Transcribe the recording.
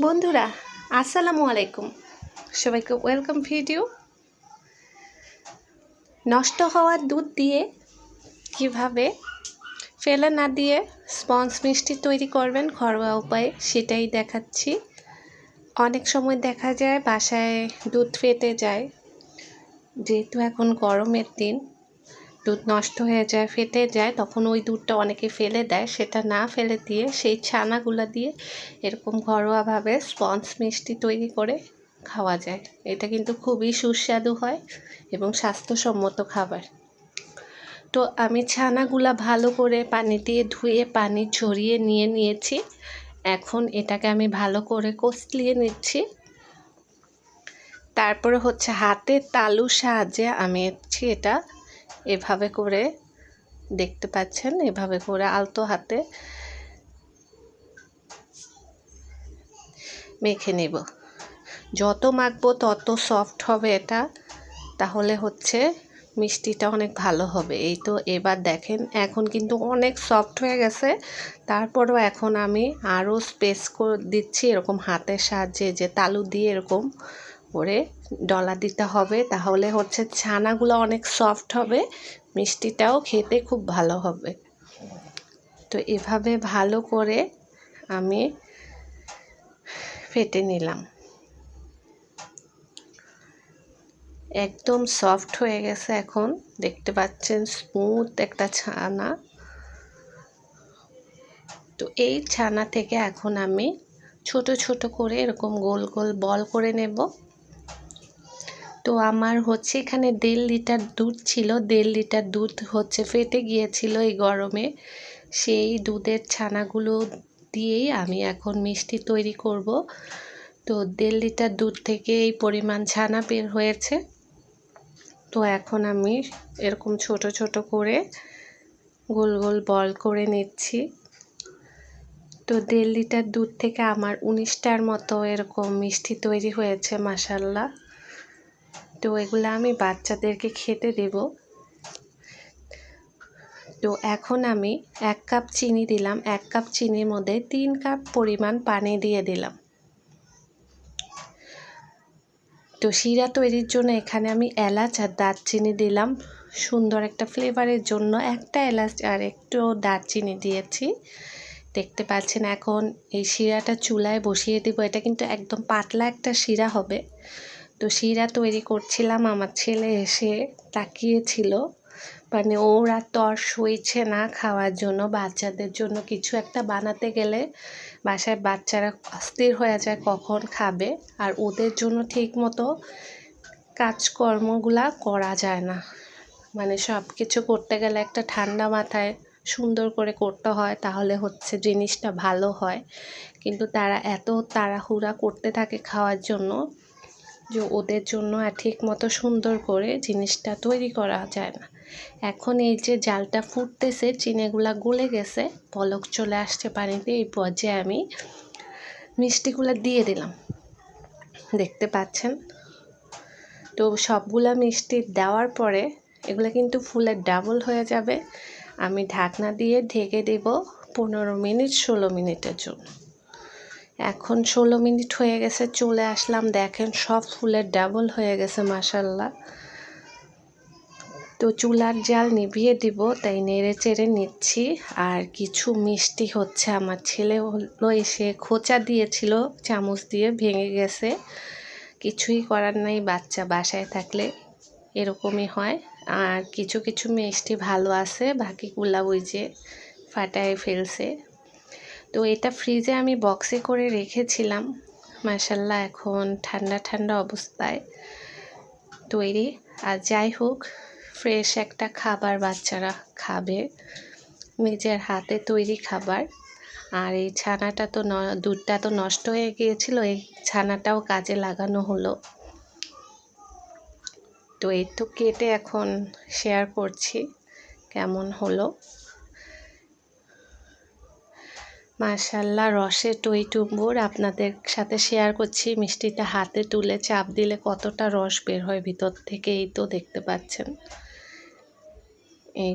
বন্ধুরা, আসসালামু আলাইকুম। সবাইকে ওয়েলকাম ভিডিও নষ্ট হওয়ার দুধ দিয়ে কীভাবে ফেলে না দিয়ে স্পঞ্জ মিষ্টি তৈরি করবেন ঘরোয়া উপায়ে সেটাই দেখাচ্ছি। অনেক সময় দেখা যায় বাসায় দুধ ফেটে যায়, যেহেতু এখন গরমের দিন। দুধ নষ্ট হয়ে যায়, ফেটে যায়, তখন ওই দুধটা অনেকে ফেলে দেয়, সেটা না ফেলে দিয়ে সেই ছানাগুলো দিয়ে এরকম ঘরোয়াভাবে স্পঞ্জ মিষ্টি তৈরি করে খাওয়া যায়। এটা কিন্তু খুবই সুস্বাদু হয় এবং স্বাস্থ্যসম্মত খাবার। তো আমি ছানাগুলা ভালো করে পানি দিয়ে ধুয়ে, পানি ঝরিয়ে নিয়ে নিয়েছি। এখন এটাকে আমি ভালো করে কষলিয়ে নিচ্ছি। তারপরে হচ্ছে হাতের তালুর সাহায্যে আমি এটা। এভাবে করে দেখতে পাচ্ছেন, এভাবে করে আলতো হাতে মেখে নেব। যত মাখবো তত সফট হবে এটা, তাহলে হচ্ছে মিষ্টিটা অনেক ভালো হবে। এই তো এবার দেখেন, এখন কিন্তু অনেক সফট হয়ে গেছে। তারপরও এখন আমি আরও স্পেস করে দিচ্ছি এরকম হাতের সাহায্যে, যে তালু দিয়ে এরকম করে ডলা দিতে হবে। তাহলে হচ্ছে ছানাগুলো অনেক সফট হবে, মিষ্টিটাও খেতে খুব ভালো হবে। তো এভাবে ভালো করে আমি ফেটে নিলাম। একদম সফট হয়ে গেছে এখন। দেখতে পাচ্ছেন স্মুথ একটা ছানা। তো এই ছানা থেকে এখন আমি ছোট ছোট করে এরকম গোল গোল বল করে নেব। তো আমার হচ্ছে এখানে দেড় লিটার দুধ ছিল। দেড় লিটার দুধ হচ্ছে ফেটে গিয়েছিল এই গরমে। সেই দুধের ছানাগুলো দিয়েই আমি এখন মিষ্টি তৈরি করব। তো দেড় লিটার দুধ থেকে এই পরিমাণ ছানা বের হয়েছে। তো এখন আমি এরকম ছোট ছোট করে গোল গোল বল করে নিচ্ছি। তো দেড় লিটার দুধ থেকে আমার উনিশটার মতো এরকম মিষ্টি তৈরি হয়েছে মাসাল্লাহ তো এগুলো আমি বাচ্চাদেরকে খেতে দেব। তো এখন আমি এক কাপ চিনি দিলাম, এক কাপ চিনির মধ্যে তিন কাপ পরিমাণ পানি দিয়ে দিলাম। তো শিরা তৈরির জন্য এখানে আমি এলাচ আর দারচিনি দিলাম। সুন্দর একটা ফ্লেভারের জন্য একটা এলাচ আর একটু দারচিনি দিয়েছি। দেখতে পাচ্ছেন এখন এই শিরাটা চুলায় বসিয়ে দেবো, এটা কিন্তু একদম পাতলা একটা শিরা হবে। তো শিরা তৈরি করছিলাম। আমার ছেলে এসে তাকিয়েছিল। মানে ওরা তর সইছে না খাওয়ার জন্য। বাচ্চাদের জন্য কিছু একটা বানাতে গেলে বাসায় বাচ্চারা অস্থির হয়ে যায় কখন খাবে। আর ওদের জন্য ঠিক মতো কাজকর্মগুলা করা যায় না। মানে সব কিছু করতে গেলে একটা ঠান্ডা মাথায় সুন্দর করে করতে হয়, তাহলে হচ্ছে জিনিসটা ভালো হয়। কিন্তু তারা এত তাড়াহুড়া করতে থাকে খাওয়ার জন্য যে ওদের জন্য আর ঠিক মতো সুন্দর করে জিনিসটা তৈরি করা যায় না। এখন এই যে জালটা ফুটতেছে, চিনেগুলা গলে গেছে, পলক চলে আসছে পানিতে, এই পর্যায়ে আমি মিষ্টিগুলো দিয়ে দিলাম। দেখতে পাচ্ছেন? তো সবগুলা মিষ্টি দেওয়ার পরে এগুলো কিন্তু ফুলের ডাবল হয়ে যাবে। আমি ঢাকনা দিয়ে ঢেকে দেব পনেরো মিনিট, ষোলো মিনিটের জন্য। এখন ষোলো মিনিট হয়ে গেছে, চলে আসলাম। দেখেন সব ফুলের ডাবল হয়ে গেছে মাসাল্লাহ তো চুলার জাল নিভিয়ে দিব, তাই নেড়ে চেড়ে নিচ্ছি। আর কিছু মিষ্টি হচ্ছে, আমার ছেলে হলো এসে খোঁচা দিয়েছিল, চামচ দিয়ে ভেঙে গেছে। কিছুই করার নাই, বাচ্চা বাসায় থাকলে এরকমই হয়। আর কিছু কিছু মিষ্টি ভালো আছে, বাকিগুলা ওই যে ফাটায় ফেলছে। তো এটা ফ্রিজে আমি বক্সে করে রেখেছিলাম। মাসাল্লাহ এখন ঠান্ডা ঠান্ডা অবস্থায় তৈরি। আর যাই হোক ফ্রেশ একটা খাবার বাচ্চারা খাবে। নিজের হাতে তৈরি খাবার। আর এই ছানাটা তো দুধটা তো নষ্ট হয়ে গিয়েছিল, এই ছানাটাও কাজে লাগানো হলো। তো এই তো কেটে এখন শেয়ার করছি, কেমন হলো। মাশাল্লাহ রসে টই টুম্বুর আপনাদের সাথে শেয়ার করছি। মিষ্টিটা হাতে তুলে চাপ দিলে কতটা রস বের হয় ভিতর থেকে, এই তো দেখতে পাচ্ছেন। এই